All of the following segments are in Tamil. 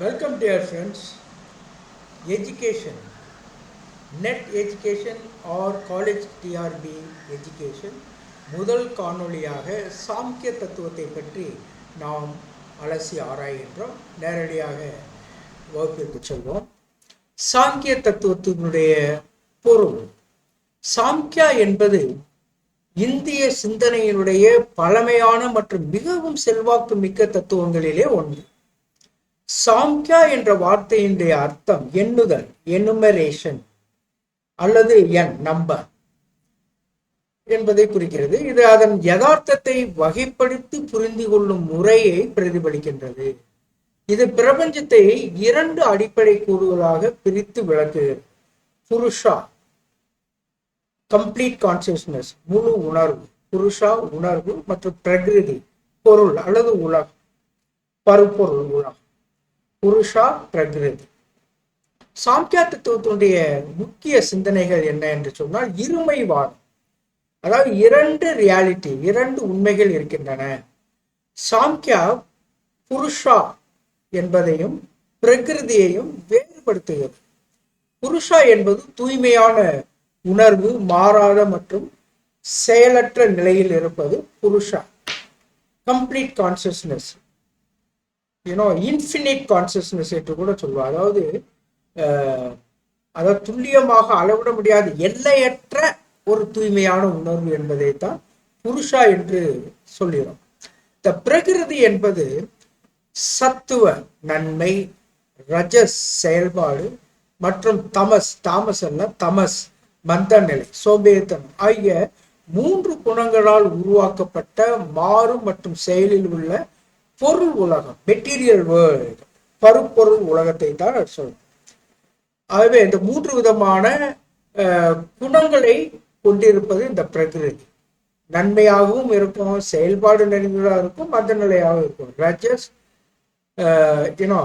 Welcome dear friends education net education or college TRB education முதல் காணொளியாக சாம்கிய தத்துவத்தை பற்றி நாம் அலசி ஆராய்கின்றோம் நேரடியாக வகுப்பிற்கு செல்வோம். சாங்கிய தத்துவத்தினுடைய பொருள். சாம்கியா என்பது இந்திய சிந்தனையினுடைய பழமையான மற்றும் மிகவும் செல்வாக்கு மிக்க தத்துவங்களிலே ஒன்று. சாங்கியா என்ற வார்த்தையினுடைய அர்த்தம் எண்ணுதல் எனுமரேஷன் அல்லது எண் நம்பர் என்பதை குறிக்கிறது. இது அதன் யதார்த்தத்தை வகைப்படுத்தி புரிந்து கொள்ளும் முறையை பிரதிபலிக்கின்றது. இது பிரபஞ்சத்தை இரண்டு அடிப்படை கூறுகளாக பிரித்து விளக்குகிறது. புருஷா கம்ப்ளீட் கான்சியஸ்னஸ் முழு உணர்வு. புருஷா உணர்வு மற்றும் பிரகிருதி பொருள் அல்லது உலகம் பருப்பொருள் உலகம். புருஷா பிரகிருதி. சாங்கியா தத்துவத்தினுடைய முக்கிய சிந்தனைகள் என்ன என்று சொன்னால் இருமைவாதம் அதாவது இரண்டு ரியாலிட்டி இரண்டு உண்மைகள் இருக்கின்றன. சாம்கியா புருஷா என்பதையும் பிரகிருதியையும் வேறுபடுத்துகிறது. புருஷா என்பது தூய்மையான உணர்வு மாறாத மற்றும் செயலற்ற நிலையில் இருப்பது புருஷா. Complete consciousness you know infinite consciousness என்று கூட சொல்லுவோம் அதாவது அஹ், அதாவது துல்லியமாக அளவிட முடியாத. எல்லையற்ற ஒரு தூய்மையான உணர்வு என்பதை தான் புருஷா என்று சொல்கிறோம். இந்த பிரகிருதி என்பது சத்துவ நன்மை ரஜஸ் செயல்பாடு மற்றும் தமஸ் தாமஸ் அல்ல தமஸ் மந்த நிலை சோபேதன் ஆகிய மூன்று குணங்களால் உருவாக்கப்பட்ட மாறும் மற்றும் செயலில் உள்ள பொருள் உலகம் மெட்டீரியல் வேர்ல்டு பருப்பொருள் உலகத்தை தான் சொல்லும். ஆகவே இந்த மூன்று விதமான குணங்களை கொண்டிருப்பது இந்த பிரகிருதி. நன்மையாகவும் இருக்கும் செயல்பாடு நிறைந்ததாக இருக்கும் மந்த நிலையாகவும் இருக்கும். ரஜஸ் யூனோ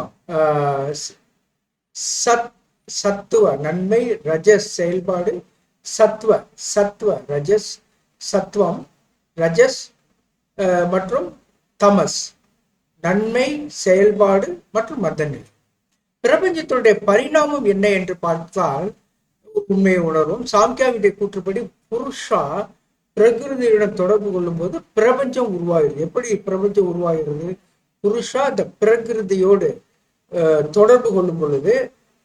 சத் சத்துவ நன்மை ரஜஸ் செயல்பாடு சத்வ சத்வ ரஜஸ் சத்வம் ரஜஸ் மற்றும் தமஸ். நன்மை செயல்பாடு மற்றும் மந்தநிலை பிரபஞ்சத்தினுடைய பரிணாமம் என்ன என்று பார்த்தால் உண்மையை உணரும் சாம்கியாவிடைய கூற்றுப்படி புருஷா பிரகிருதியுடன் தொடர்பு கொள்ளும் போது பிரபஞ்சம் உருவாகிறது. எப்படி பிரபஞ்சம் உருவாகிறது? புருஷா இந்த பிரகிருதியோடு தொடர்பு கொள்ளும் பொழுது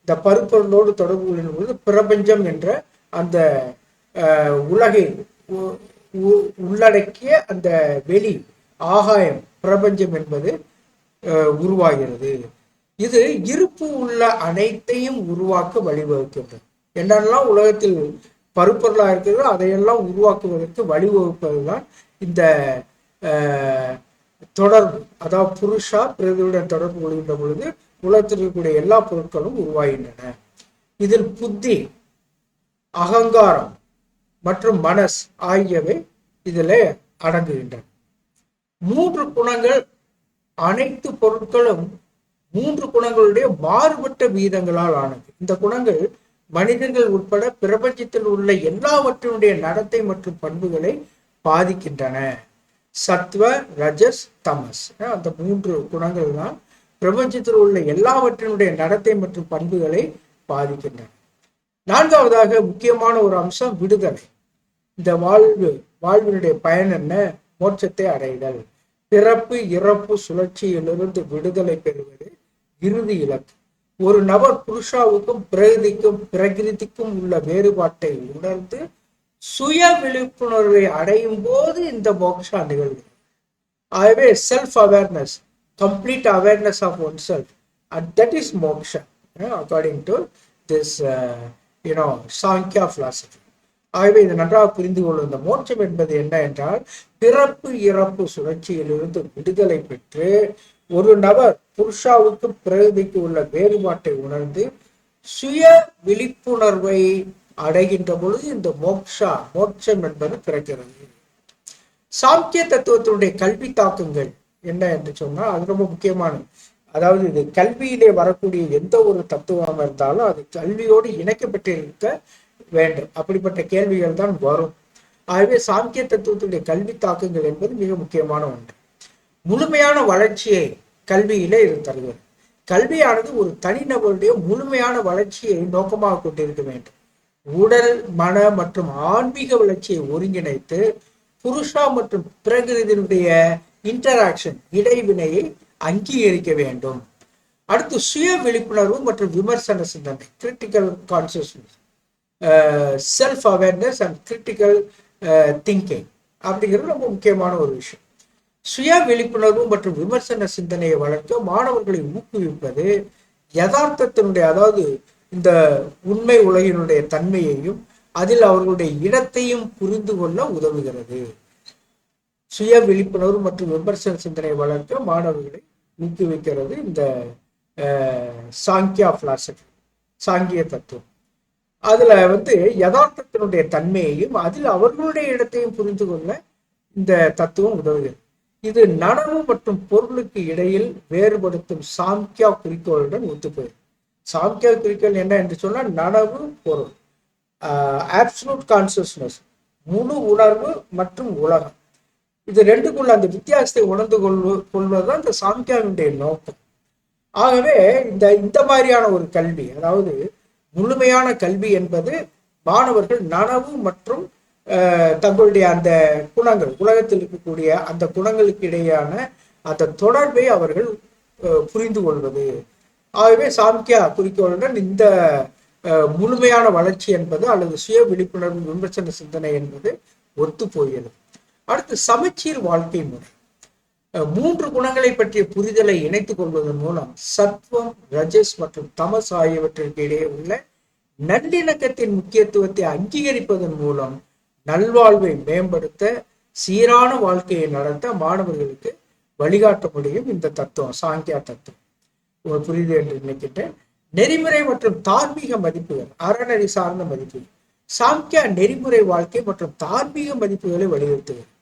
இந்த பருப்பொருளோடு தொடர்பு கொள்ளும் பொழுது பிரபஞ்சம் என்ற அந்த உலகை உ- உ- உள்ளடக்கிய அந்த வெளி ஆகாயம் பிரபஞ்சம் என்பது அஹ், உருவாகிறது. இது இருப்பு உள்ள அனைத்தையும் உருவாக்க வழிவகுக்கின்றது. என்னெல்லாம் உலகத்தில் பருப்பொருளாக இருக்கிறதோ அதையெல்லாம் உருவாக்குவதற்கு வழிவகுப்பதுதான் இந்த தொடர்பு. அதாவது புருஷா பிரதியுடன் தொடர்பு கொள்கின்ற பொழுது உலகத்தில் இருக்கக்கூடிய எல்லா பொருட்களும் உருவாகின்றன. இதில் புத்தி அகங்காரம் மற்றும் மனஸ் ஆகியவை இதில் அடங்குகின்றன. மூன்று குணங்கள் அனைத்து பொருட்களும் மூன்று குணங்களுடைய மாறுபட்ட வீதங்களால் ஆனது. இந்த குணங்கள் மனிதர்கள் உட்பட பிரபஞ்சத்தில் உள்ள எல்லாவற்றினுடைய நடத்தை மற்றும் பண்புகளை பாதிக்கின்றன. சத்வ ரஜஸ் தமஸ். அந்த மூன்று குணங்கள் தான் பிரபஞ்சத்தில் உள்ள எல்லாவற்றினுடைய நடத்தை மற்றும் பண்புகளை பாதிக்கின்றன. நான்காவதாக முக்கியமான ஒரு அம்சம் விடுதலை. இந்த வாழ்வு வாழ்வினுடைய பயன் என்ன? மோட்சத்தை அடைதல். பிறப்பு இறப்பு சுழற்சியிலிருந்து விடுதலை பெறுவது இறுதி இலக்கு. ஒரு நபர் புருஷாவுக்கும் பிரகிருதிக்கும் பிரகிருதிக்கும் உள்ள வேறுபாட்டை உணர்ந்து சுய விழிப்புணர்வை அடையும் போது இந்த மோக்ஷா நிகழ்கிறது. ஆகவே self awareness complete awareness of one self and that is moksha according to this you know Samkhya philosophy ஆகவே இது நன்றாக புரிந்து கொள்ளும் இந்த மோட்சம் என்பது என்ன என்றால் பிறப்பு இறப்பு சுழற்சியிலிருந்து விடுதலை பெற்று ஒரு நபர் புருஷாவுக்கு பிரகதிக்கு உள்ள வேறுபாட்டை உணர்ந்து சுய விழிப்புணர்வை அடைகின்ற பொழுது இந்த மோக்ஷா மோட்சம் என்பது பிறக்கிறது. சாங்கிய தத்துவத்தினுடைய கல்வி தாக்கங்கள் என்ன என்று சொன்னால் அது ரொம்ப முக்கியமானது. அதாவது இது கல்வியிலே வரக்கூடிய எந்த ஒரு தத்துவமாக இருந்தாலும் அது கல்வியோடு இணைக்கப்பட்டிருக்க வேண்டும். அப்படிப்பட்ட கேள்விகள் தான் வரும். ஆகவே சாங்கிய தத்துவத்துடைய கல்வி தாக்கங்கள் என்பது மிக முக்கியமான ஒன்று. முழுமையான வளர்ச்சியை கல்வியிலே இது தருகிறது. கல்வியானது ஒரு தனிநபருடைய முழுமையான வளர்ச்சியை நோக்கமாக கொண்டிருக்க வேண்டும். உடல் மன மற்றும் ஆன்மீக வளர்ச்சியை ஒருங்கிணைத்து புருஷா மற்றும் பிரகிருதியினுடைய இன்டராக்ஷன் இடைவினையை அங்கீகரிக்க வேண்டும். அடுத்து சுய விழிப்புணர்வு மற்றும் விமர்சன சிந்தனை critical consciousness self awareness and critical thinking அப்படிங்கிறது ரொம்ப முக்கியமான ஒரு விஷயம். சுய விழிப்புணர்வு மற்றும் விமர்சன சிந்தனையை வளர்க்க மாணவர்களை ஊக்குவிப்பது யதார்த்தத்தினுடைய அதாவது இந்த உண்மை உலகினுடைய தன்மையையும் அதில் அவர்களுடைய இடத்தையும் புரிந்து கொள்ள உதவுகிறது. சுய விழிப்புணர்வு மற்றும் விமர்சன சிந்தனையை வளர்க்க மாணவர்களை ஊக்குவிக்கிறது இந்த சாங்கியா பிலாசபி சாங்கிய தத்துவம். அதுல வந்து யதார்த்தத்தினுடைய தன்மையையும் அதில் அவர்களுடைய இடத்தையும் புரிந்து கொள்ள இந்த தத்துவம் உதவுகிறது. இது நனவு மற்றும் பொருளுக்கு இடையில் வேறுபடுத்தும் சாங்கியா குறிக்கோளுடன் ஒத்துப்போயிரு சாங்கியா குறிக்கோள் என்ன என்று சொன்னால் நனவு பொருள். ஆப்சலூட் கான்சியஸ்னஸ் முழு உணர்வு மற்றும் உலகம். இது ரெண்டுக்குள்ள அந்த வித்தியாசத்தை உணர்ந்து கொள்வ கொள்வதுதான் இந்த சாங்கியாவினுடைய நோக்கம். ஆகவே இந்த இந்த மாதிரியான ஒரு கல்வி அதாவது முழுமையான கல்வி என்பது மாணவர்கள் நனவு மற்றும் தங்களுடைய அந்த குணங்கள் உலகத்தில் இருக்கக்கூடிய அந்த குணங்களுக்கு இடையான அந்த தொடர்பை அவர்கள் புரிந்து கொள்வது. ஆகவே சாமிக்கியா குறிக்கோளுடன் இந்த முழுமையான வளர்ச்சி என்பது அல்லது சுய விழிப்புணர்வு விமர்சன சிந்தனை என்பது ஒத்து போகிறது. அடுத்து சமச்சீர் வாழ்க்கை முறை. மூன்று குணங்களை பற்றிய புரிதலை இணைத்துக் கொள்வதன் மூலம் சத்வம் ரஜஸ் மற்றும் தமஸ் ஆகியவற்றிற்கு இடையே உள்ள நல்லிணக்கத்தின் முக்கியத்துவத்தை அங்கீகரிப்பதன் மூலம் நல்வாழ்வை மேம்படுத்த சீரான வாழ்க்கையை நடத்த மாணவர்களுக்கு வழிகாட்ட முடியும் இந்த தத்துவம் சாங்கியா தத்துவம். புரியுது என்று நினைக்கின்றேன் நெறிமுறை மற்றும் தார்மீக மதிப்புகள் அறநெறி சார்ந்த மதிப்புகள். சாங்கியா நெறிமுறை வாழ்க்கை மற்றும் தார்மீக மதிப்புகளை வலியுறுத்துகிறது.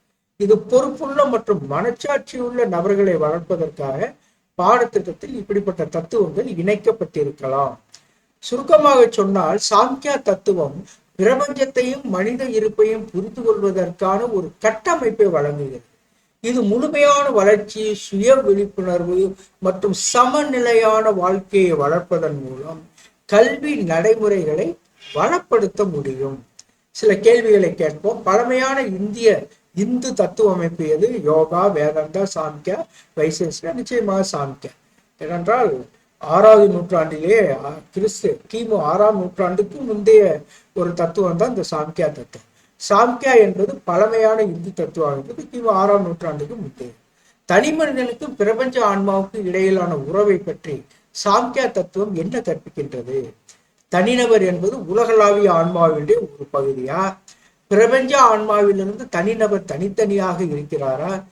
இது பொறுப்புள்ள மற்றும் மனச்சாட்சி உள்ள நபர்களை வளர்ப்பதற்காக பாடத்திட்டத்தில் இப்படிப்பட்ட தத்துவங்கள் இணைக்கப்பட்டிருக்கலாம். சுருக்கமாக சொன்னால் சாங்கியா தத்துவம் பிரபஞ்சத்தையும் மனித இருப்பையும் புரிந்து கொள்வதற்கான ஒரு கட்டமைப்பை வழங்குகிறது. இது முழுமையான வளர்ச்சி சுய விழிப்புணர்வு மற்றும் சமநிலையான வாழ்க்கையை வளர்ப்பதன் மூலம் கல்வி நடைமுறைகளை வளப்படுத்த முடியும். சில கேள்விகளை கேட்போம். பழமையான இந்திய இந்து தத்துவ அமைப்பு எது? யோகா வேதாந்தா சாங்கியா வைசேஷா நிச்சயமாக சாங்கியா. ஏனென்றால் ஆறாவது நூற்றாண்டிலே கிறிஸ்து கிமு ஆறாம் நூற்றாண்டுக்கு முந்தைய ஒரு தத்துவம் தான் இந்த சாங்கியா தத்துவம். சாங்கியா என்பது பழமையான இந்து தத்துவம் என்பது கிமு ஆறாம் நூற்றாண்டுக்கு முந்தைய. தனி மனிதனுக்கும் பிரபஞ்ச ஆன்மாவுக்கும் இடையிலான உறவை பற்றி சாங்கியா தத்துவம் என்ன கற்பிக்கின்றது? தனிநபர் என்பது உலகளாவிய ஆன்மாவினுடைய ஒரு பகுதியா? பிரபஞ்ச ஆன்மாவிலிருந்து தனிநபர் தனித்தனியாக இருக்கிறாரா?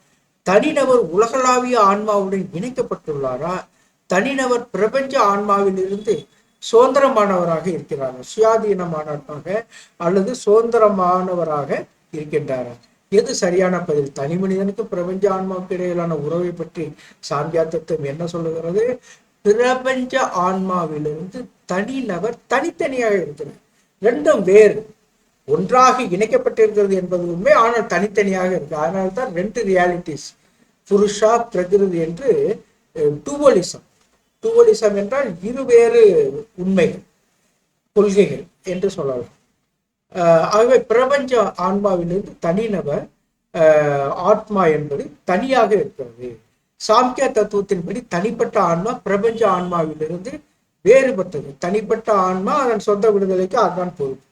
தனிநபர் உலகளாவிய ஆன்மாவுடன் இணைக்கப்பட்டுள்ளாரா? தனிநபர் பிரபஞ்ச ஆன்மாவிலிருந்து சுதந்திரமானவராக இருக்கிறாரா? சுயாதீனமானவராக அல்லது சுதந்திரமானவராக இருக்கின்றாரா? எது சரியான பதில்? தனி மனிதனுக்கு பிரபஞ்ச ஆன்மாவுக்கு இடையிலான உறவை பற்றி சாந்தியா தத்துவம் என்ன சொல்லுகிறது? பிரபஞ்ச ஆன்மாவிலிருந்து தனிநபர் தனித்தனியாக இருக்கிறார். ரெண்டும் வேறு. ஒன்றாக இணைக்கப்பட்டிருக்கிறது என்பது உண்மை. ஆனால் தனித்தனியாக இருக்கு. அதனால தான் ரெண்டு ரியாலிட்டிஸ் புருஷா பிரகிருதி என்று டூவலிசம் டூவலிசம் என்றால் இருவேறு உண்மைகள் கொள்கைகள் என்று சொல்லலாம். ஆகவே பிரபஞ்ச ஆன்மாவிலிருந்து தனிநபர் ஆத்மா என்பது தனியாக இருக்கிறது. சாம்கிய தத்துவத்தின்படி தனிப்பட்ட ஆன்மா பிரபஞ்ச ஆன்மாவிலிருந்து வேறுபட்டது. தனிப்பட்ட ஆன்மா அதன் சொந்த விடுதலைக்கு அதுதான் பொறுப்பு.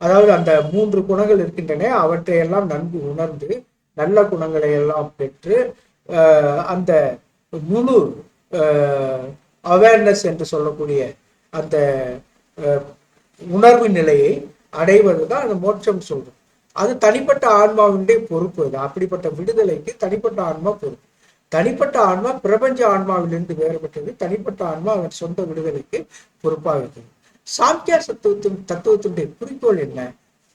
அதாவது அந்த மூன்று குணங்கள் இருக்கின்றன அவற்றை எல்லாம் நன்கு உணர்ந்து நல்ல குணங்களை எல்லாம் பெற்று அந்த முழு அவேர்னஸ் என்று சொல்லக்கூடிய அந்த உணர்வு நிலையை அடைவது தான் அந்த மோட்சம் சொல்றோம். அது தனிப்பட்ட ஆன்மாவினுடைய பொறுப்பு அது. அப்படிப்பட்ட விடுதலைக்கு தனிப்பட்ட ஆன்மா பொறுப்பு. தனிப்பட்ட ஆன்மா பிரபஞ்ச ஆன்மாவிலிருந்து வேறுபட்டது. தனிப்பட்ட ஆன்மா அவன் சொந்த விடுதலைக்கு பொறுப்பாக இருக்குது. சாங்கியா சத்துவத்தின் தத்துவத்தினுடைய குறிக்கோள் என்ன?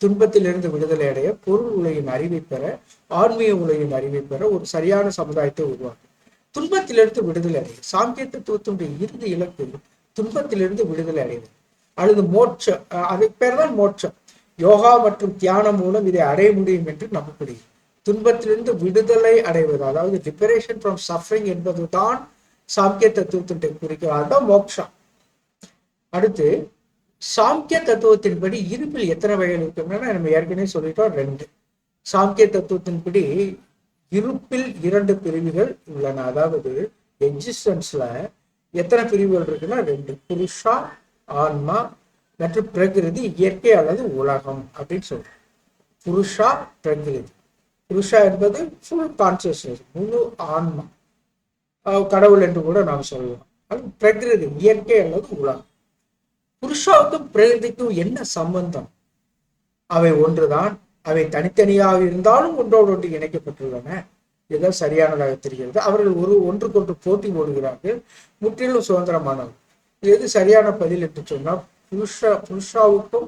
துன்பத்திலிருந்து விடுதலை அடைய பொருள் உலகின் அறிவை பெற ஆன்மீக உலகின் அறிவை பெற ஒரு சரியான சமுதாயத்தை உருவாக்கும் துன்பத்திலிருந்து விடுதலை அடைய சாங்கிய தத்துவத்தினுடைய இறுதி இலக்கு துன்பத்திலிருந்து விடுதலை அடைவது அல்லது மோட்சம் அதை பேர் தான் மோட்சம். யோகா மற்றும் தியானம் மூலம் இதை அடைய முடியும் என்று நம்பப்படுகிறது துன்பத்திலிருந்து விடுதலை அடைவது அதாவது லிபரேஷன் ஃப்ரம் சஃபரிங் என்பதுதான் சாங்கிய தத்துவத்தினுடைய குறிக்கோள். அதுதான் மோக்ஷம் அடுத்து சாங்கிய தத்துவத்தின்படி இருப்பில் எத்தனை வகைகள் இருக்குன்னா நம்ம ஏற்கனவே சொல்லிட்டோம் ரெண்டு. சாங்கிய தத்துவத்தின்படி இருப்பில் இரண்டு பிரிவுகள் உள்ளன. அதாவது எக்ஸிஸ்டன்ஸ்ல எத்தனை பிரிவுகள் இருக்குன்னா ரெண்டு. புருஷா ஆன்மா மற்றும் பிரகிருதி இயற்கை அல்லது உலகம் அப்படின்னு சொல்றோம். புருஷா பிரகிருதி. புருஷா என்பது ஃபுல் கான்சியஸ்னஸ் முழு ஆன்மா. கடவுள் என்று கூட நாம் சொல்லலாம். அது பிரகிருதி இயற்கை அல்லது உலகம். புருஷாவுக்கும் பிரகிருதிக்கும் என்ன சம்பந்தம்? அவை ஒன்றுதான். அவை தனித்தனியாக இருந்தாலும் ஒன்றோடு ஒன்று இணைக்கப்பட்டுள்ளன. இதுதான் சரியானதாக தெரிகிறது. அவர்கள் ஒரு ஒன்றுக்கொன்று போட்டி போடுகிறார்கள். முற்றிலும் சுதந்திரமானவர் எது சரியான பதில் என்று சொன்னால் புருஷா புருஷாவுக்கும்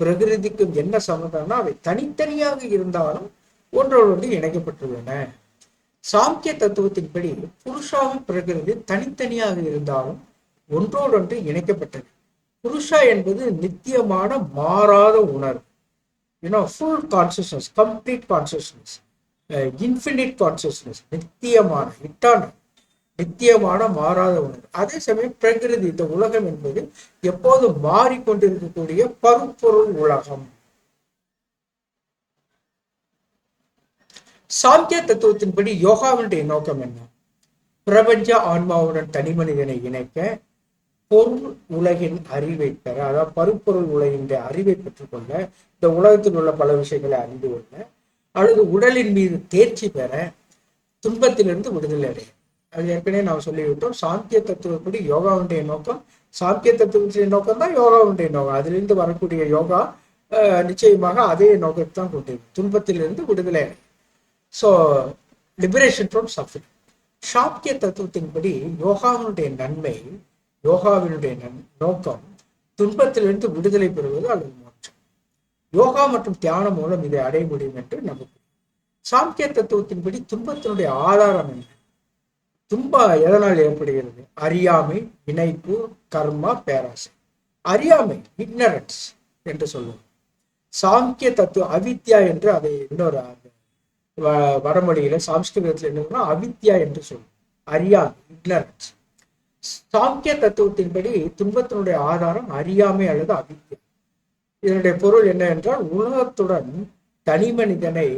பிரகிருதிக்கும் என்ன சம்பந்தம்னா அவை தனித்தனியாக இருந்தாலும் ஒன்றோடு ஒன்று இணைக்கப்பட்டுள்ளன. சாங்கிய தத்துவத்தின்படி புருஷாவும் பிரகிருதி தனித்தனியாக இருந்தாலும் ஒன்றோடொன்று இணைக்கப்பட்டது புருஷா என்பது நித்தியமான மாறாத உணர்வு. You know full consciousness complete consciousness infinite consciousness நித்தியமான இட்டான நித்தியமான மாறாத உணர்வு. அதே சமயம் பிரகிருதி இந்த உலகம் என்பது எப்போதும் மாறிக்கொண்டிருக்கக்கூடிய பருப்பொருள் உலகம். சாங்கிய தத்துவத்தின்படி யோகாவினுடைய நோக்கம் என்ன? பிரபஞ்ச ஆன்மாவுடன் தனி மனிதனை இணைக்க பொருள் உலகின் அறிவை பெற அதாவது பருப்பொருள் உலகின் அறிவை பெற்றுக்கொள்ள இந்த உலகத்தில் உள்ள பல விஷயங்களை அறிந்து கொள்ள அல்லது உடலின் மீது தேர்ச்சி பெற துன்பத்திலிருந்து விடுதலை அடைய. அது ஏற்கனவே நாம் சொல்லிவிட்டோம் சாந்திய தத்துவப்படி யோகாவுடைய நோக்கம் சாந்திய தத்துவத்தின் நோக்கம் தான் யோகாவுடைய நோக்கம். அதிலிருந்து வரக்கூடிய யோகா நிச்சயமாக அதே நோக்கத்தை தான் கொண்டிருக்கும் துன்பத்திலிருந்து விடுதலை அடைய. ஸோ லிபரேஷன் ஃப்ரம் சஃபரிங் சாப்பிய தத்துவத்தின்படி யோகாவினுடைய நன்மை யோகாவினுடைய நன் நோக்கம் துன்பத்திலிருந்து விடுதலை பெறுவது அல்லது மோட்சம் யோகா மற்றும் தியானம் மூலம் இதை அடைய முடியும் என்று நம்புகிறேன். சாங்கிய தத்துவத்தின்படி துன்பத்தினுடைய ஆதாரம் என்ன? துன்பம் எதனால் ஏற்படுகிறது? அறியாமை இணைப்பு கர்மா பேராசை. அறியாமை இக்னரன்ஸ் என்று சொல்லுவோம். சாங்கிய தத்துவ அவித்யா என்று அதை இன்னொரு வடமொழியில சாம்ஸ்கிருதத்தில் என்ன அவித்யா என்று சொல்லுவோம். அறியாமை இக்னரன்ஸ் சாங்கிய தத்துவத்தின்படி துன்பத்தினுடைய ஆதாரம் அறியாமை அல்லது அவித்தியம் இதனுடைய பொருள் என்ன என்றால் உலகத்துடன் தனி மனிதனை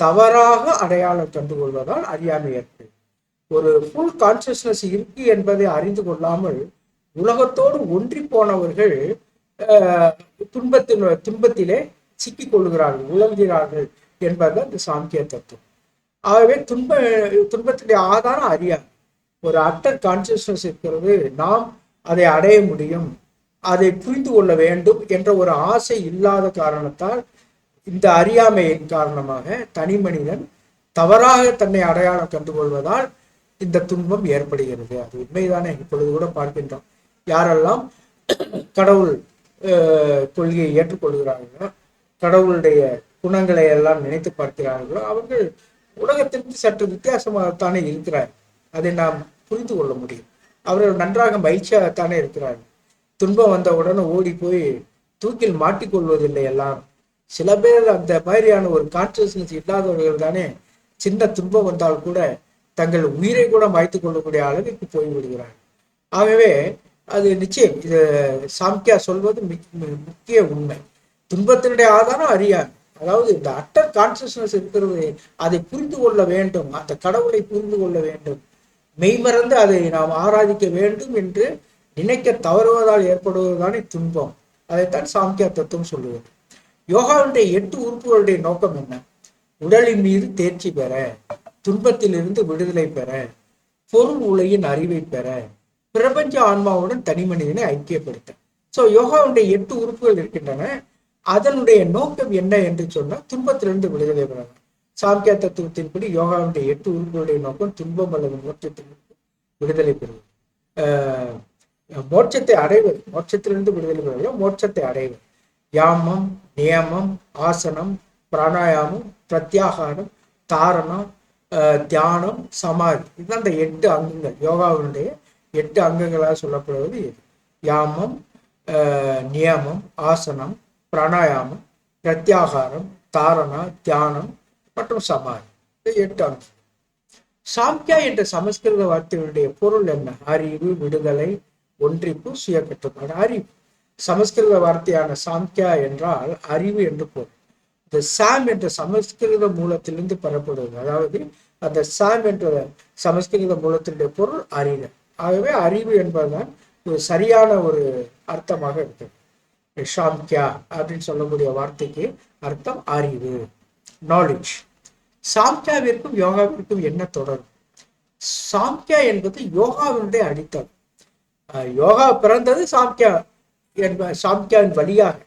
தவறாக அடையாளம் கண்டு கொள்வதால் அறியாமை ஏற்படும். ஒரு ஃபுல் கான்சியஸ்னஸ் இருக்கு என்பதை அறிந்து கொள்ளாமல் உலகத்தோடு ஒன்றி போனவர்கள் ஆஹ், துன்பத்தின் துன்பத்திலே சிக்கிக் கொள்கிறார்கள் உழல்கிறார்கள் என்பது அந்த சாங்கிய தத்துவம். ஆகவே துன்ப துன்பத்தினுடைய ஆதாரம் அறியாது ஒரு அட்டர் கான்சியஸ்னஸ் இருக்கிறது நாம் அதை அடைய முடியும் அதை புரிந்து கொள்ள வேண்டும் என்ற ஒரு ஆசை இல்லாத காரணத்தால் இந்த அறியாமையின் காரணமாக தனி மனிதன் தவறாக தன்னை அடையாளம் கண்டு கொள்வதால் இந்த துன்பம் ஏற்படுகிறது. அது உண்மைதானே? இப்பொழுது கூட பார்க்கின்றோம். யாரெல்லாம் கடவுள் கொள்கையை ஏற்றுக்கொள்கிறார்களோ கடவுளுடைய குணங்களை எல்லாம் நினைத்து பார்க்கிறார்களோ அவர்கள் உலகத்திற்கு சற்று வித்தியாசமாகத்தானே இருக்கிறார். அதை நாம் புரிந்து கொள்ள முடியும். அவர்கள் நன்றாக மகிழ்ச்சியாகத்தானே இருக்கிறார்கள். துன்பம் வந்த உடனே ஓடி போய் தூக்கில் மாட்டிக்கொள்வதில்லை எல்லாம். சில பேர் அந்த மாதிரியான ஒரு கான்சியஸ்னஸ் இல்லாதவர்கள் தானே சின்ன துன்பம் வந்தால் கூட தங்கள் உயிரை கூட மாய்த்து கொள்ளக்கூடிய அளவுக்கு போய் விடுகிறார்கள் ஆகவே அது நிச்சயம். இது சாம்கியா சொல்வது மிக்- முக்கிய உண்மை. துன்பத்தினுடைய ஆதாரம் அறியாமை. அதாவது இந்த அட்டர் கான்சியஸ்னஸ் இருக்கிறது அதை புரிந்து கொள்ள வேண்டும். அந்த கடவுளை புரிந்து கொள்ள வேண்டும். மெய்மறந்து அதை நாம் ஆராதிக்க வேண்டும் என்று நினைக்க தவறுவதால் ஏற்படுவதுதானே துன்பம். அதைத்தான் சாங்கியா தத்துவம் சொல்லுவது யோகாவுடைய எட்டு உறுப்புகளுடைய நோக்கம் என்ன? உடலின் மீது தேர்ச்சி பெற துன்பத்திலிருந்து விடுதலை பெற பொருள் உலகின் அறிவை பெற பிரபஞ்ச ஆன்மாவுடன் தனி மனிதனை ஐக்கியப்படுத்த. சோ யோகாவுடைய எட்டு உறுப்புகள் இருக்கின்றன. அதனுடைய நோக்கம் என்ன என்று சொன்னால் துன்பத்திலிருந்து விடுதலை பெறலாம். சாங்கிய தத்துவத்தின்படி யோகாவுடைய எட்டு உறுப்புகளுடைய நோக்கம் துன்பம் அல்லது மோட்சத்திலிருந்து விடுதலை பெறுவது. மோட்சத்தை அடைவது. மோட்சத்திலிருந்து விடுதலை பெறுவது. மோட்சத்தை அடைவது. யாமம் நியமம் ஆசனம் பிராணாயாமம் பிரத்யாகாரம் தாரணம் தியானம் சமாதி. இதுதான் அந்த எட்டு அங்கங்கள். யோகாவினுடைய எட்டு அங்கங்களாக சொல்லப்படுவது இது. யாமம் ஆஹ் நியமம் ஆசனம் பிராணாயாமம் பிரத்யாகாரம் தாரணா தியானம் மற்றும் சமாதி இது எட்டு சாம்கியா என்ற சமஸ்கிருத வார்த்தையுடைய பொருள் என்ன? அறிவு விடுதலை ஒன்றிப்பு சுய கட்டுப்பாடு அறிவு. சமஸ்கிருத வார்த்தையான சாம்கியா என்றால் அறிவு என்று பொருள். இந்த சாம் என்ற சமஸ்கிருத மூலத்திலிருந்து பெறப்படுவது அதாவது அந்த சாம் என்ற சமஸ்கிருத மூலத்தினுடைய பொருள் அறிவு. ஆகவே அறிவு என்பதுதான் ஒரு சரியான ஒரு அர்த்தமாக இருக்குது ஷாம்கியா அப்படின்னு சொல்லக்கூடிய வார்த்தைக்கு அர்த்தம் அறிவு. நாலேஜ் சாம்கியாவிற்கும் யோகாவிற்கும் என்ன தொடர்பு? சாம்கியா என்பது யோகாவினுடைய அடித்தளம். யோகா பிறந்தது சாம்கியா என்ப சாம்கியாவின் வழியாக.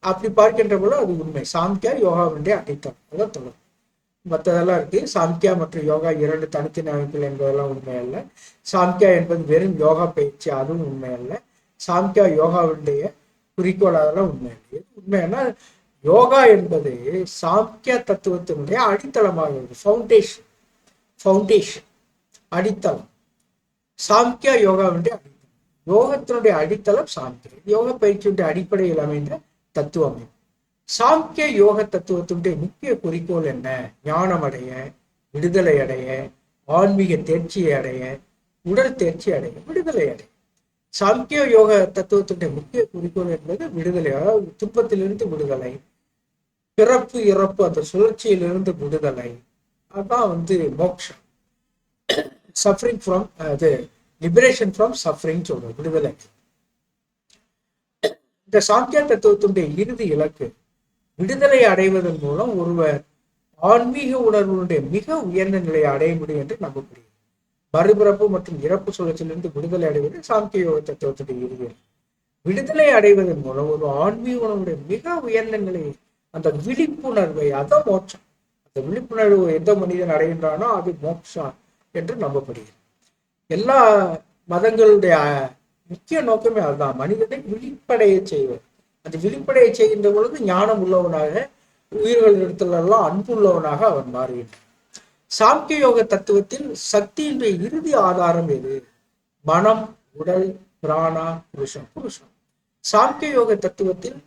அப்படி பார்க்கின்ற போது அது உண்மை. சாம்கியா யோகாவினுடைய அடித்தளம். அதான் தொடர்பு. மற்றதெல்லாம் இருக்கு. சாம்கியா மற்றும் யோகா இரண்டு தனித்தனி அமைப்புகள் என்பதெல்லாம் உண்மை அல்ல. சாம்கியா என்பது வெறும் யோகா பயிற்சி அதுவும் உண்மை அல்ல. சாம்கியா யோகாவினுடைய குறிக்கோள் அதெல்லாம் உண்மை இல்லை எது உண்மைன்னா யோகா என்பது சாம்கிய தத்துவத்தினுடைய அடித்தளமாக இருக்கு. ஃபவுண்டேஷன் ஃபவுண்டேஷன் அடித்தளம். சாம்கியா யோகாவுடைய அடித்தளம். யோகத்தினுடைய அடித்தளம் சாம்கியா யோக பயிற்சியுடைய அடிப்படையில் அமைந்த தத்துவம் இது. சாம்கிய யோக தத்துவத்தினுடைய முக்கிய குறிக்கோள் என்ன? ஞானம் அடைய விடுதலை அடைய ஆன்மீக தேர்ச்சியை அடைய உடல் தேர்ச்சி அடைய விடுதலை அடைய. சாம்கிய யோக தத்துவத்தினுடைய முக்கிய குறிக்கோள் என்பது விடுதலை துன்பத்திலிருந்து விடுதலை பிறப்பு இறப்பு அந்த சுழற்சியிலிருந்து விடுதலை. அதான் வந்து மோக்ஷம் சஃபரிங் ஃப்ரம் அது லிபரேஷன் ஃப்ரம் சஃபரிங் சொல்றோம் விடுதலை இந்த சாங்கிய தத்துவத்தினுடைய இறுதி இலக்கு விடுதலை அடைவதன் மூலம் ஒருவர் ஆன்மீக உணர்வுடைய மிக உயர்ந்த நிலையை அடைய முடியும் என்று நம்ப முடியும் மறுபிறப்பு மற்றும் இறப்பு சுழற்சியிலிருந்து விடுதலை அடைவது சாங்கிய யோக தத்துவத்துடைய இறுதி விடுதலை அடைவதன் மூலம் ஒரு ஆன்மீக உணர்வுடைய மிக உயர்ந்த நிலையை அந்த விழிப்புணர்வை அதான் மோட்சம். அந்த விழிப்புணர்வு எந்த மனிதன் அடைகின்றானோ அது மோட்சம் என்று நம்பப்படுகிறது. எல்லா மதங்களுடைய முக்கிய நோக்கமே அதுதான். மனிதனை விழிப்படைய செய்வது. அந்த விழிப்படைய செய்கின்ற பொழுது ஞானம் உள்ளவனாக உயிர்களிடத்திலெல்லாம் அன்புள்ளவனாக அவன் மாறுகின்றான். சாங்கிய யோக தத்துவத்தில் சக்தியினுடைய இறுதி ஆதாரம் எது? மனம் உடல் பிராணா புருஷம் புருஷம் சாங்கிய யோக தத்துவத்தில்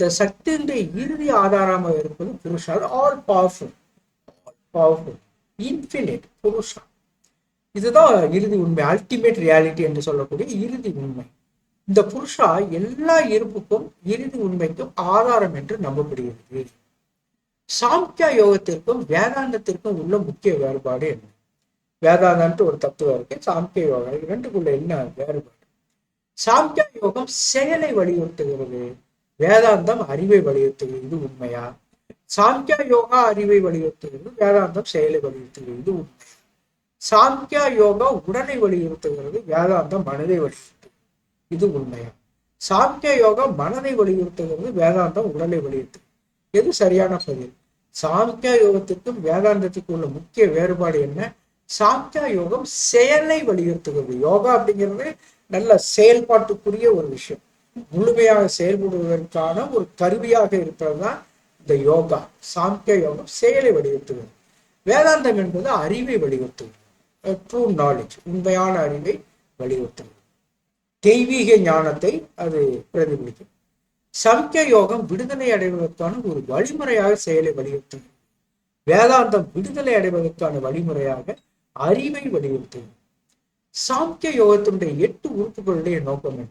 இந்த சக்தியினுடைய இறுதி ஆதாரமாக இருப்பது புருஷா all powerful powerful infinite purusha. இதுதான் இறுதி உண்மை அல்டிமேட் ரியாலிட்டி என்று சொல்லக்கூடிய இறுதி உண்மை. இந்த புருஷா எல்லா இருப்புக்கும் இறுதி உண்மைக்கும் ஆதாரம் என்று நம்பப்படுகிறது. சாங்கியா யோகத்திற்கும் வேதாந்தத்திற்கும் உள்ள முக்கிய வேறுபாடு என்ன? வேதாந்தன்ட்டு ஒரு தத்துவம் இருக்கு சாங்கிய யோகா இரண்டுக்குள்ள ரெண்டுக்குள்ள என்ன வேறுபாடு? சாங்கியா யோகம் செயலை வலியுறுத்துகிறது. வேதாந்தம் அறிவை வலியுறுத்துகிறது. உண்மையா? சாங்கியா யோகா அறிவை வலியுறுத்துகிறது. வேதாந்தம் செயலை வலியுறுத்துகிறது. உண்மையா உண்மை. சாங்கியா யோகா உடலை வலியுறுத்துகிறது. வேதாந்தம் மனதை வலியுறுத்துகிறது. இது உண்மையா? சாங்கிய யோகா மனதை வலியுறுத்துகிறது. வேதாந்தம் உடலை வலியுறுத்து எது சரியான பதில்? சாங்கியா யோகத்திற்கும் வேதாந்தத்துக்கும் உள்ள முக்கிய வேறுபாடு என்ன? சாங்கியா யோகம் செயலை வலியுறுத்துகிறது. யோகா அப்படிங்கிறது நல்ல செயல்பாட்டுக்குரிய ஒரு விஷயம். முழுமையாக செயல்படுவதற்கான ஒரு கருவியாக இருப்பது தான் இந்த யோகா சாம்கிய யோகம் செயலை வலியுறுத்துகிறது வேதாந்தம் என்பது அறிவை வலியுறுத்துகிறது ட்ரூ நாலேஜ் உண்மையான அறிவை வலியுறுத்துகிறது தெய்வீக ஞானத்தை அது பிரதிபலிக்கும். சம்கிய யோகம் விடுதலை அடைவதற்கான ஒரு வழிமுறையாக செயலை வலியுறுத்துகிறது வேதாந்தம் விடுதலை அடைவதற்கான வழிமுறையாக அறிவை வலியுறுத்துகிறது சாங்கிய யோகத்தினுடைய எட்டு உறுப்புகளுடைய நோக்கம் என்ன?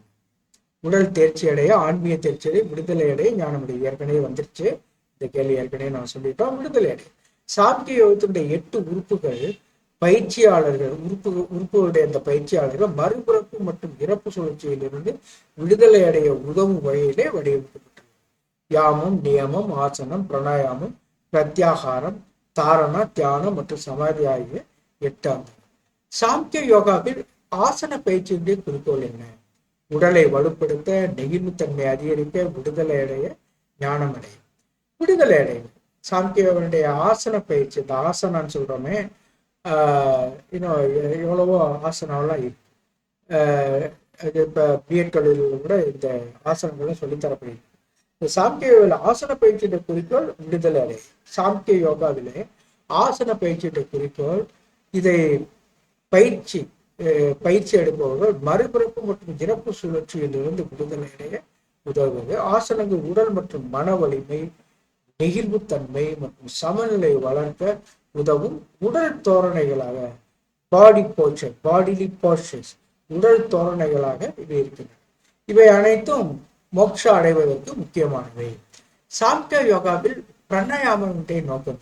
உடல் தேர்ச்சி அடைய ஆன்மீக தேர்ச்சி அடைய விடுதலை அடைய ஞானமுடைய ஏற்கனவே வந்துருச்சு. இந்த கேள்வி ஏற்கனவே நான் சொல்லிட்டோம். விடுதலை அடைய சாங்கிய யோகத்தினுடைய எட்டு உறுப்புகள் பயிற்சியாளர்கள் உறுப்பு உறுப்புகளுடைய அந்த பயிற்சியாளர்கள் மறுபிறப்பு மற்றும் இறப்பு சுழற்சியிலிருந்து விடுதலை அடைய உதவும் வகையிலே வடிவமைக்கப்பட்டது. யாமம் நியமம் ஆசனம் பிரணாயாமம் பிரத்யாகாரம் தாரணா தியானம் மற்றும் சமாதி ஆகிய எட்டாம். சாங்கிய யோகாவில் ஆசன பயிற்சியுடைய குறிக்கோள் என்ன? உடலை வலுப்படுத்த நெகிழ்வுத்தன்மை அதிகரிக்க விடுதலை அடைய ஞானம் அடையும் விடுதலை அடையும் சாந்தியவனுடைய ஆசன பயிற்சி இந்த ஆசனான்னு சொல்றோமே ஆஹ் இன்னும் எவ்வளவோ ஆசனம்லாம் இருக்கு. இது இப்போ பிஎட் கல்லூரியில் கூட இந்த ஆசனங்களை சொல்லித்தரப்படுகிறது இந்த சாங்கிய ஆசன பயிற்சியுடைய குறிக்கோள் விடுதலை அடை சாங்கிய யோகாவிலே ஆசன பயிற்சியுடைய குறிக்கோள் இதை பயிற்சி பயிற்சி எடுப்பவர்கள் மறுபிறப்பு மற்றும் இறப்பு சுழற்சியிலிருந்து விடுதலை அடைய உதவுவது ஆசனங்கள் உடல் மற்றும் மன வலிமை நெகிழ்வுத்தன்மை மற்றும் சமநிலை வளர்க்க உதவும் உடல் தோரணைகளாக பாடி போச்சர் பாடிலி போஸ்டர்ஸ் உடல் தோரணைகளாக இவை இருக்கின்றன. இவை அனைத்தும் மோட்சா அடைவதற்கு முக்கியமானவை. சாங்கிய யோகாவில் பிரணயாமனுடைய நோக்கம்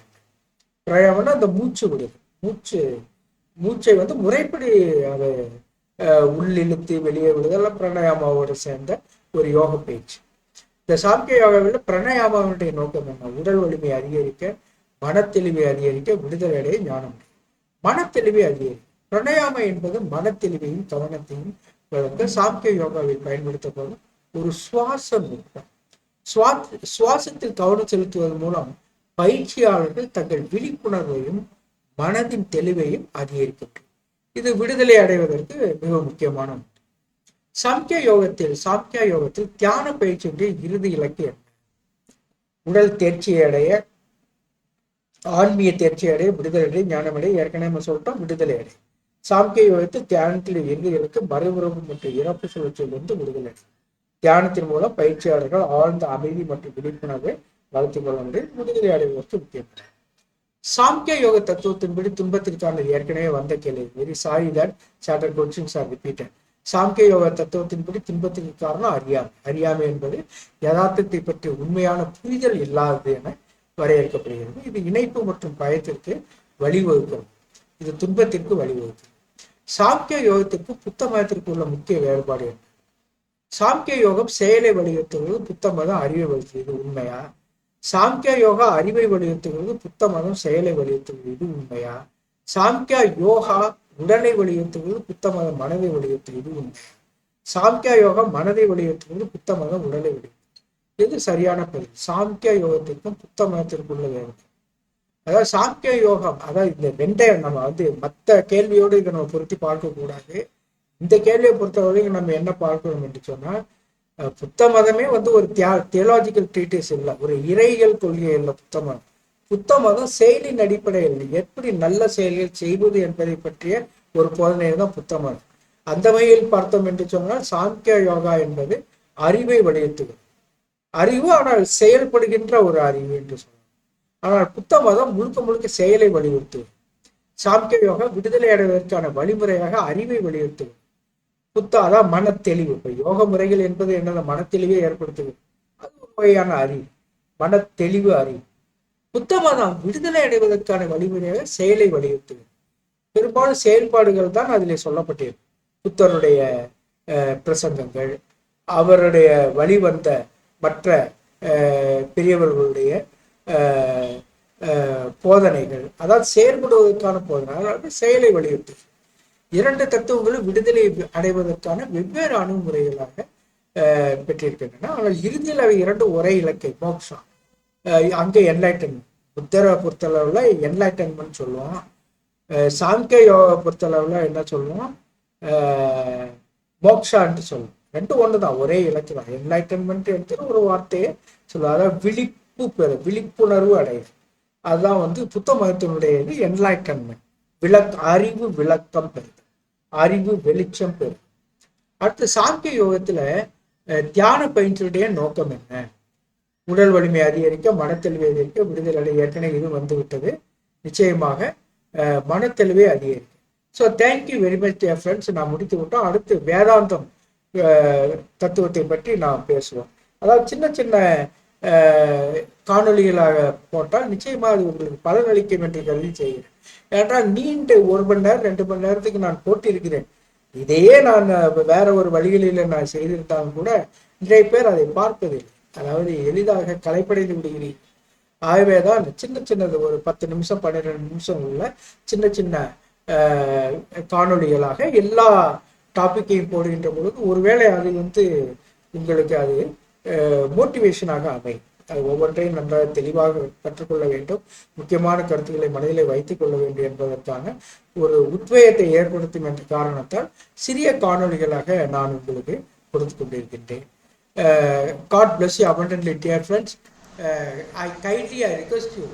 என்ன அந்த மூச்சு விடுது மூச்சு மூச்சை வந்து முறைப்படி அதை அஹ், உள்ளிழுத்து வெளியே விடுதெல்லாம் பிரணயாமாவோடு சேர்ந்த ஒரு யோக பயிற்சி. இந்த சாங்கிய யோகாவில் பிரணயாமாவினுடைய நோக்கம் என்ன? உடல் வலிமை அதிகரிக்க மனத்தெளிவை அதிகரிக்க விடுதலை அடைய ஞானம். மனத்தெளிவை அதிகரிக்கும் பிரணயாம என்பது மனத்தெளிவையும் கவனத்தையும் வழங்க சாங்கிய யோகாவில் பயன்படுத்தப்படும் ஒரு சுவாச நுட்பம். சுவா சுவாசத்தில் கவனம் செலுத்துவதன் மூலம் பயிற்சியாளர்கள் தங்கள் விழிப்புணர்வையும் மனதின் தெளிவையும் அதிகரிக்கின்றது. இது விடுதலை அடைவதற்கு மிக முக்கியமான ஒன்று. சாங்கிய யோகத்தில் சாம்கிய யோகத்தில் தியான பயிற்சியுடைய இறுதி இலக்கு என்ன? உடல் தேர்ச்சி அடைய ஆன்மீக தேர்ச்சி அடைய விடுதலை அடைய ஞானமடைய ஏற்கனவே நம்ம சொல்லிட்டோம் விடுதலை அடை சாம்கிய யோகத்தில் தியானத்தில் இறுதி இலக்கு மறுபுறவு மற்றும் இறப்பு சுழற்சியிலிருந்து விடுதலை அடை தியானத்தின் மூலம் பயிற்சியாளர்கள் ஆழ்ந்த அமைதி மற்றும் விழிப்புணர்வை வளர்த்துக் கொள்ள முடியும் விடுதலை அடைவதற்கு முக்கியமான சாம்கிய யோக தத்துவத்தின்படி துன்பத்திற்கான ஏற்கனவே வந்த கேள்வி. Very sorry that chapter questions are repeated சாம்கிய யோக தத்துவத்தின்படி துன்பத்திற்கு காரணம் அறியாமை. அறியாமை என்பது யதார்த்தத்தை பற்றி உண்மையான புரிதல் இல்லாதது என வரையறுக்கப்படுகிறது. இது இணைப்பு மற்றும் பயத்திற்கு வழிவகுக்கும். இது துன்பத்திற்கு வழிவகுக்கும். சாம்கிய யோகத்திற்கு புத்த மதத்திற்கு உள்ள முக்கிய வேறுபாடு என்ன? சாம்கிய யோகம் செயலை வலியுறுத்துவது புத்த மதம் அறிவை வலியுறுத்துகிறது இது உண்மையா? சாங்கியா யோகா அறிவை வலியுறுத்துகிறது புத்த மதம் செயலை வலியுறுத்துகிறது. இது உண்மையா? சாங்கியா யோகா உடலை வலியுறுத்துகிறது புத்த மதம் மனதை வலியுறுத்துகிறது. உண்மையா சாங்கியா யோகா மனதை வலியுறுத்துகிறது புத்த மதம் உடலை வலியுறுத்துகிறது. இது சரியான பதில். சாங்கியா யோகத்திற்கும் புத்த மதத்திற்கும் உள்ள வேறு அதாவது சாங்கிய யோகம் அதாவது இந்த ரெண்டை நம்ம வந்து மற்ற கேள்வியோடு இதை நம்ம பொருத்தி பார்க்க கூடாது இந்த கேள்வியை பொறுத்தவரைக்கும் நம்ம என்ன பார்க்கணும் என்று சொன்னால் புத்த மதமே வந்து ஒரு தியா தியலாஜிக்கல் ட்ரீட்டிஸ் இல்லை. ஒரு இறையியல் கொள்கை இல்லை புத்த மதம். புத்த மதம் செயலின் அடிப்படையில் எப்படி நல்ல செயல்கள் செய்வது என்பதை பற்றிய ஒரு போதனை தான் புத்த மதம். அந்த வகையில் பார்த்தோம் என்று சொன்னால் சாங்கிய யோகா என்பது அறிவை வலியுறுத்துகிறது. அறிவு ஆனால் செயல்படுகின்ற ஒரு அறிவு என்று சொல்லலாம் ஆனால் புத்த மதம் முழுக்க முழுக்க செயலை வலியுறுத்துவது சாங்கிய யோகா விடுதலை அடைவதற்கான வழிமுறையாக அறிவை வலியுறுத்துவது புத்த அதான் மனத்தெளிவு. இப்ப யோக முறைகள் என்பது என்னது மனத்தெளிவை ஏற்படுத்துகிறது அது ஒரு வகையான அறிவு. மனத்தெளிவு அறிவு. புத்த விடுதலை அடைவதற்கான வழிமுறையாக செயலை வலியுறுத்துகிறது பெரும்பாலும் செயல்பாடுகள் தான் அதில் சொல்லப்பட்டிருக்கு. புத்தருடைய அஹ், பிரசங்கங்கள் அவருடைய வழிவந்த மற்ற அஹ், பெரியவர்களுடைய போதனைகள். அதாவது செயல்படுவதற்கான போதனை. செயலை வலியுறுத்துது. இரண்டு தத்துவங்களும் விடுதலை அடைவதற்கான வெவ்வேறு அணுகுமுறைகளாக பெற்றிருக்கின்றன. ஆனால் இறுதியில் அவை இரண்டு ஒரே இலக்கை மோக்ஷா. அங்கே என்லைட்டன்மெண்ட் புத்தரை பொறுத்தளவில் என்லைட்டன்மெண்ட் சொல்லுவோம். அஹ், சாங்கிய யோகா பொறுத்தளவில் என்ன சொல்லுவோம்? மோக்ஷான்ட்டு சொல்லுவோம். ரெண்டும் ஒன்று தான் ஒரே இலக்கு தான் என்லைட்டன்மெண்ட் எடுத்து ஒரு வார்த்தையை சொல்லுவோம். அதாவது விழிப்பு பெற விழிப்புணர்வு அடையுது அதுதான் வந்து புத்த மதத்தினுடைய இது என்லைட்டன்மெண்ட் விளக் அறிவு விளக்கம் பெறுது. அறிவு வெளிச்சம் பெறுது. அடுத்து சாங்கிய யோகத்துல தியான பயிற்சியுடைய நோக்கம் என்ன? உடல் வலிமை அதிகரிக்க மனத்தெளிவை அதிகரிக்க விடுதலை ஏற்கனவே இது வந்து விட்டது நிச்சயமாக மனத்தெளிவை அதிகரிக்கும். So thank you very much dear friends நான் முடித்து விட்டோம். அடுத்து வேதாந்தம் தத்துவத்தை பற்றி நாம் பேசுவோம். அதாவது சின்ன சின்ன காணொலிகளாக காணொளிகளாக போட்டால் நிச்சயமாக அது உங்களுக்கு பலனளிக்கும் என்று கருதி செய்கிறேன். ஏன்றால் நீண்ட ஒரு மணி நேரம் ரெண்டு மணி நேரத்துக்கு நான் போட்டிருக்கிறேன். இதையே நான் வேற ஒரு வழிகளில் நான் செய்திருந்தாலும் கூட நிறைய பேர் அதை பார்ப்பதில்லை. அதாவது எளிதாக கலைப்படைந்து விடுகிறீர்கள். ஆகவே தான் சின்ன சின்னது ஒரு பத்து நிமிஷம் பன்னிரெண்டு நிமிஷம் உள்ள சின்ன சின்ன காணொலிகளாக காணொளிகளாக எல்லா டாப்பிக்கையும் போடுகின்ற பொழுது ஒருவேளை அது வந்து உங்களுக்கு அது மோட்டிவேஷனாக அமையும். அது ஒவ்வொன்றையும் நன்றாக தெளிவாக கற்றுக்கொள்ள வேண்டும். முக்கியமான கருத்துக்களை மனதிலே வைத்துக் கொள்ள வேண்டும் என்பதற்கான ஒரு உத்வேகத்தை ஏற்படுத்தும் என்ற காரணத்தால் சிறிய காணொளிகளாக நான் உங்களுக்கு கொடுத்து கொண்டிருக்கின்றேன். God bless you abundantly dear friends I I I I you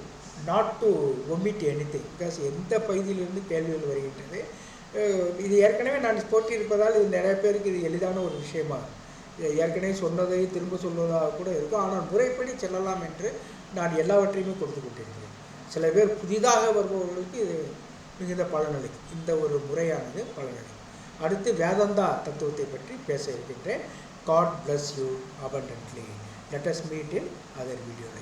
not to omit any anything because எந்த பகுதியிலிருந்து கேள்விகள் வருகின்றது இது ஏற்கனவே நான் போட்டியிருப்பதால் இது நிறைய பேருக்கு இது எளிதான ஒரு விஷயமா ஏற்கனவே சொன்னதை திரும்ப சொல்வதாக கூட இருக்கும். ஆனால் முறைப்படி செல்லலாம் என்று நான் எல்லாவற்றையுமே கொடுத்து கொண்டிருக்கிறேன். சில பேர் புதிதாக வருபவர்களுக்கு இது மிகுந்த பலனளிக்கும். இந்த ஒரு முறையானது பலனளிக்கும். அடுத்து வேதந்தா தத்துவத்தை பற்றி பேச இருக்கின்றேன். God bless you abundantly let's meet in other other